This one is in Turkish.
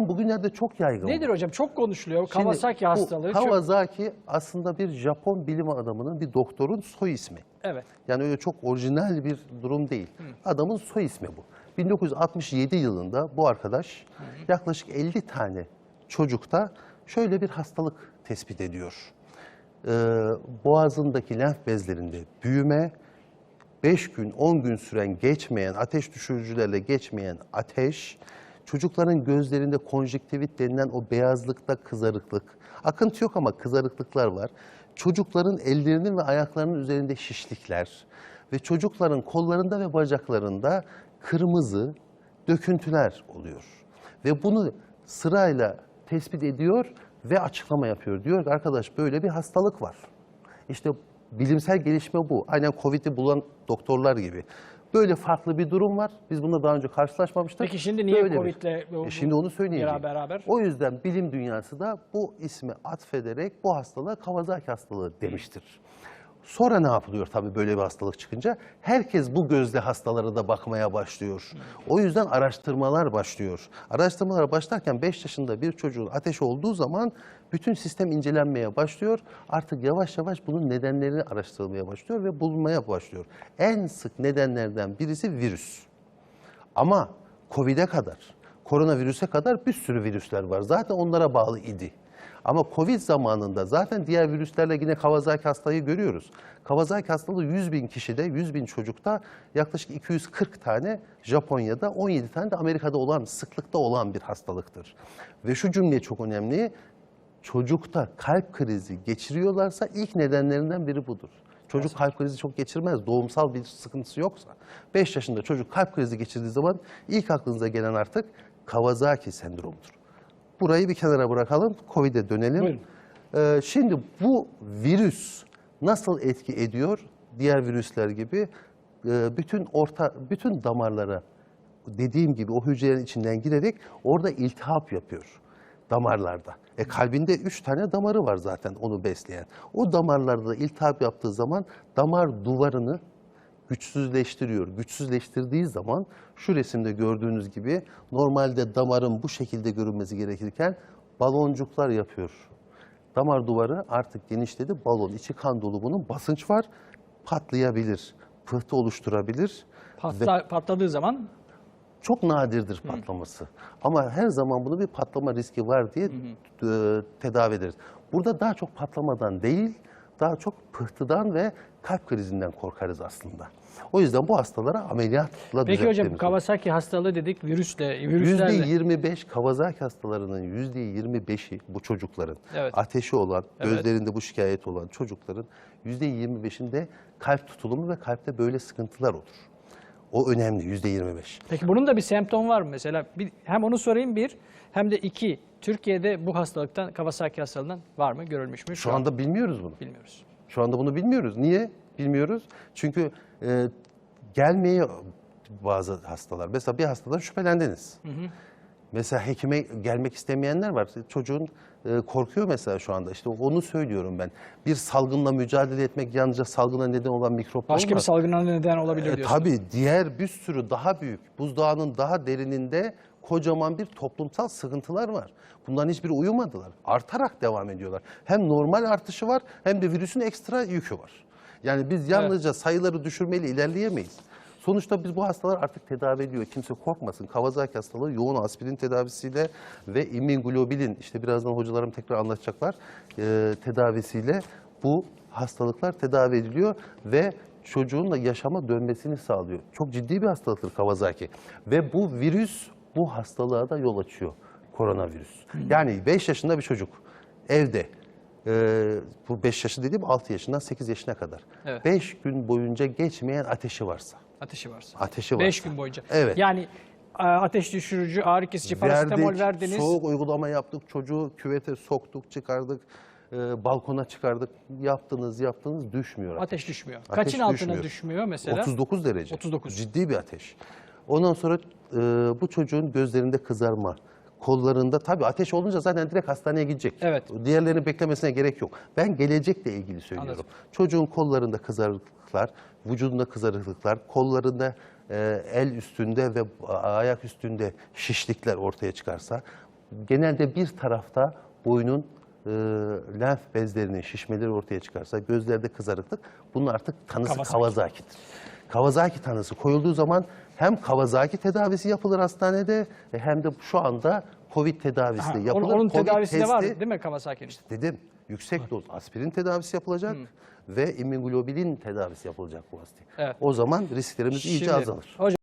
bakın bugünlerde çok yaygın. bu. Nedir hocam? Çok konuşuluyor. Şimdi Kawasaki hastalığı. çok- Kawasaki aslında bir Japon bilim adamının, bir doktorun soy ismi. Evet. Yani öyle çok orijinal bir durum değil. Adamın soy ismi bu. 1967 yılında bu arkadaş yaklaşık 50 tane çocukta şöyle bir hastalık tespit ediyor. Ee, boğazındaki lenf bezlerinde büyüme, 5 gün 10 gün süren geçmeyen ateş düşürücülerle geçmeyen ateş, çocukların gözlerinde konjüktivit denilen o beyazlıkta kızarıklık, akıntı yok ama kızarıklıklar var. Çocukların ellerinin ve ayaklarının üzerinde şişlikler ve çocukların kollarında ve bacaklarında kırmızı döküntüler oluyor. Ve bunu sırayla tespit ediyor ve açıklama yapıyor. Diyor ki arkadaş böyle bir hastalık var. İşte bilimsel gelişme bu. Aynen Covid'i bulan doktorlar gibi. Böyle farklı bir durum var. Biz bununla daha önce karşılaşmamıştık. Peki şimdi niye Böyle Covid'le bu- E şimdi onu söyleyeceğim. beraber- beraber? O yüzden bilim dünyası da bu ismi atfederek bu hastalığa Kawasaki hastalığı demiştir. Sonra ne yapılıyor tabii böyle bir hastalık çıkınca? Herkes bu gözle hastalara da bakmaya başlıyor. O yüzden araştırmalar başlıyor. Araştırmalar başlarken 5 yaşında bir çocuğun ateş olduğu zaman bütün sistem incelenmeye başlıyor. Artık yavaş yavaş bunun nedenlerini araştırılmaya başlıyor ve bulunmaya başlıyor. En sık nedenlerden birisi virüs. Ama Covid'e kadar, koronavirüse kadar bir sürü virüsler var. Zaten onlara bağlı idi. Ama Covid zamanında zaten diğer virüslerle yine Kawasaki hastalığı görüyoruz. Kawasaki hastalığı 100 bin kişide, 100 bin çocukta yaklaşık 240 tane Japonya'da, 17 tane de Amerika'da olan, sıklıkta olan bir hastalıktır. Ve şu cümle çok önemli. Çocukta kalp krizi geçiriyorlarsa ilk nedenlerinden biri budur. Çocuk kalp krizi çok geçirmez. Doğumsal bir sıkıntısı yoksa. 5 yaşında çocuk kalp krizi geçirdiği zaman ilk aklınıza gelen artık Kawasaki sendromudur. Burayı bir kenara bırakalım. Covid'e dönelim. Buyurun. Ee, şimdi bu virüs nasıl etki ediyor? Diğer virüsler gibi e, bütün orta bütün damarlara dediğim gibi o hücrelerin içinden girerek orada iltihap yapıyor damarlarda. E kalbinde üç tane damarı var zaten onu besleyen. O damarlarda iltihap yaptığı zaman damar duvarını güçsüzleştiriyor. Güçsüzleştirdiği zaman şu resimde gördüğünüz gibi normalde damarın bu şekilde görünmesi gerekirken baloncuklar yapıyor. Damar duvarı artık genişledi. Balon içi kan dolu bunun basınç var. Patlayabilir. Pıhtı oluşturabilir. Patla, patladığı zaman Çok nadirdir patlaması. Ama her zaman bunu bir patlama riski var diye e, tedavi ederiz. Burada daha çok patlamadan değil, daha çok pıhtıdan ve kalp krizinden korkarız aslında. O yüzden bu hastalara ameliyatla Peki hocam Kawasaki hastalığı dedik virüsle, virüslerle. %25 Kawasaki hastalarının %25'i bu çocukların Evet. ateşi olan, Evet. gözlerinde bu şikayet olan çocukların %25'inde kalp tutulumu ve kalpte böyle sıkıntılar olur. O önemli %25. Peki bunun da bir semptom var mı mesela? Bir, hem onu sorayım bir, hem de iki. Türkiye'de bu hastalıktan, Kawasaki hastalığından var mı, görülmüş mü? Şu anda bilmiyoruz bunu. bilmiyoruz. Şu anda bunu bilmiyoruz. Niye bilmiyoruz? Çünkü e, gelmeye bazı hastalar. Mesela bir hastadan şüphelendiniz. Mesela hekime gelmek istemeyenler var. Çocuğun e, korkuyor mesela şu anda. İşte onu söylüyorum ben. Bir salgınla mücadele etmek yalnızca salgına neden olan mikrop Başka bir salgına neden olabilir E, diyorsun. tabii diğer bir sürü daha büyük buzdağının daha derininde kocaman bir toplumsal sıkıntılar var. Bunların hiçbiri uyumadılar. Artarak devam ediyorlar. Hem normal artışı var hem de virüsün ekstra yükü var. Yani biz yalnızca sayıları düşürmeyle ilerleyemeyiz. Sonuçta biz bu hastalar artık tedavi ediyor. Kimse korkmasın. Kawasaki hastalığı yoğun aspirin tedavisiyle ve immunoglobulin işte birazdan hocalarım tekrar anlatacaklar e, tedavisiyle bu hastalıklar tedavi ediliyor ve çocuğun da yaşama dönmesini sağlıyor. Çok ciddi bir hastalıktır Kawasaki. Ve bu virüs bu hastalığa da yol açıyor. Koronavirüs. Yani 5 yaşında bir çocuk evde e, bu 5 yaşı dediğim 6 yaşından 8 yaşına kadar. Evet. 5 gün boyunca geçmeyen ateşi varsa. Ateşi varsa. Ateşi 5 varsa. gün boyunca. Evet. Yani ateş düşürücü, ağrı kesici, parasetamol Verdik, verdiniz. soğuk uygulama yaptık, çocuğu küvete soktuk, çıkardık, e, balkona çıkardık. Yaptınız, yaptınız, düşmüyor ateş. Ateş düşmüyor. Ateş Kaçın altına düşmüyor. düşmüyor mesela? 39 derece. 39. Ciddi bir ateş. Ondan sonra e, bu çocuğun gözlerinde kızarma, kollarında tabii ateş olunca zaten direkt hastaneye gidecek. Evet. Diğerlerini beklemesine gerek yok. Ben gelecekle ilgili söylüyorum. Anladım. Çocuğun kollarında kızarıklıklar, vücudunda kızarıklıklar, kollarında e, el üstünde ve ayak üstünde şişlikler ortaya çıkarsa genelde bir tarafta boynun e, lenf bezlerinin şişmeleri ortaya çıkarsa, gözlerde kızarıklık, bunun artık tanısı Kawasaki. Kawasaki'dir. Kawasaki tanısı koyulduğu zaman hem Kawasaki tedavisi yapılır hastanede hem de şu anda Covid tedavisi de yapılır. onun Covid tedavisi de var testi- değil mi Kawasaki'nin? Dedim yüksek doz aspirin tedavisi yapılacak ve immünoglobulin tedavisi yapılacak bu hastaya. Evet. O zaman risklerimiz iyice Şimdi, azalır. Hocam